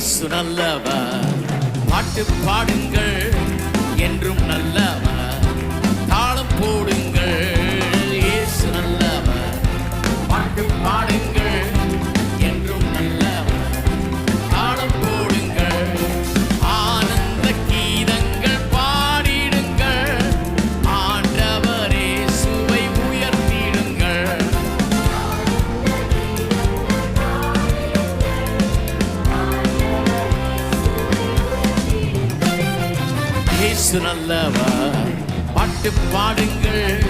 இயேசு நல்லவர் பாட்டு பாடுங்கள். இயேசு நல்லவர் பாட்டு பாடுங்கள்.